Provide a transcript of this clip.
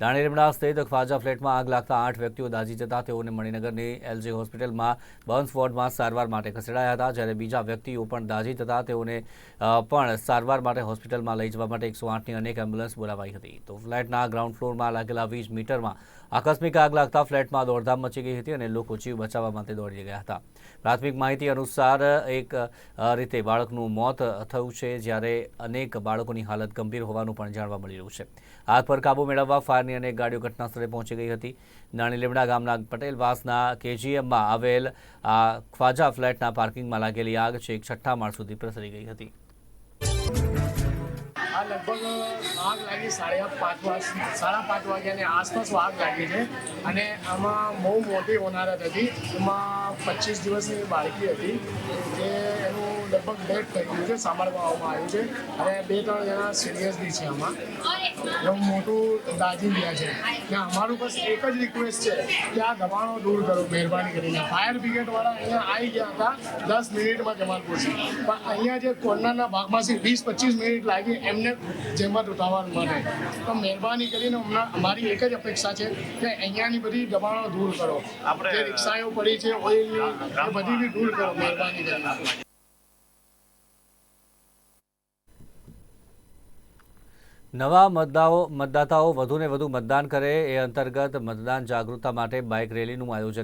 દાણીલીમડા સ્થિત ખ્વાજા ફ્લેટમાં આગ લાગતા આઠ વ્યક્તિઓ દાઝી જતા તેઓને મણિનગરની એલજી હોસ્પિટલમાં બર્ન્સ વોર્ડમાં સારવાર માટે ખસેડાયા હતા. જ્યારે બીજા વ્યક્તિઓ પણ દાઝી જતા તેઓને પણ સારવાર માટે હોસ્પિટલમાં લઈ જવા માટે એકસો આઠની અનેક એમ્બ્યુલન્સ બોલાવાઈ હતી. તો ફ્લેટના ગ્રાઉન્ડ ફ્લોરમાં લાગેલા વીજ મીટરમાં આકસ્મિક આગ લાગતા ફ્લેટમાં દોડધામ મચી ગઈ હતી અને લોકો જીવ બચાવવા માટે દોડી ગયા હતા. પ્રાથમિક માહિતી અનુસાર એક રીતે બાળકનું મોત થયું છે જ્યારે અનેક બાળકોની હાલત ગંભીર હોવાનું પણ જાણવા મળી રહ્યું છે. આગ પર કાબુ મેળવવા ફાયરની અનેક ગાડીઓ ઘટના સ્થળે પહોંચી ગઈ હતી. નાની લીમડા ગામના પટેલવાસના કેજીએમમાં આવેલ આ ખ્વાજા ફ્લેટના પાર્કિંગમાં લાગેલી આગ છે એક છઠ્ઠા માળ સુધી પ્રસરી ગઈ હતી. આ લગભગ આગ લાગી સાડા પાંચ વાગ સાડા પાંચ વાગ્યાની આસપાસ આગ લાગી છે. અને આમાં બહુ મોટી હોનારત હતી. એમાં પચીસ દિવસની બાળકી હતી. જે એનું લગભગ બે થઈ ગયું છે સાંભળવામાં આવ્યું છે. અને બે ત્રણ જણા સિરિયસ બી છે આમાં. એવું મોટું દાજી ગયા છે. ને અમારું બસ એક જ રિક્વેસ્ટ છે કે આ દબાણો દૂર કરો મહેરબાની કરીને. ફાયર બ્રિગેડવાળા અહીંયા આવી ગયા હતા દસ મિનિટમાં જમાલપુર છે પણ અહીંયા જે કોર્નરના ભાગમાં છે વીસ પચીસ મિનિટ લાગી એમને જેમત ઉઠાવવા મળે. તો મહેરબાની કરીને હમણાં અમારી એક જ અપેક્ષા છે કે અહીંયાની બધી દબાણો દૂર કરો. આપણે રિક્ષાઓ પડી છે ઓઇલની એ બધી બી દૂર કરો મહેરબાની કરીને. નવા મતદાઓ મતદાતાઓ વધુને વધુ મતદાન કરે એ અંતર્ગત મતદાન જાગૃતતા માટે બાઇક રેલીનું આયોજન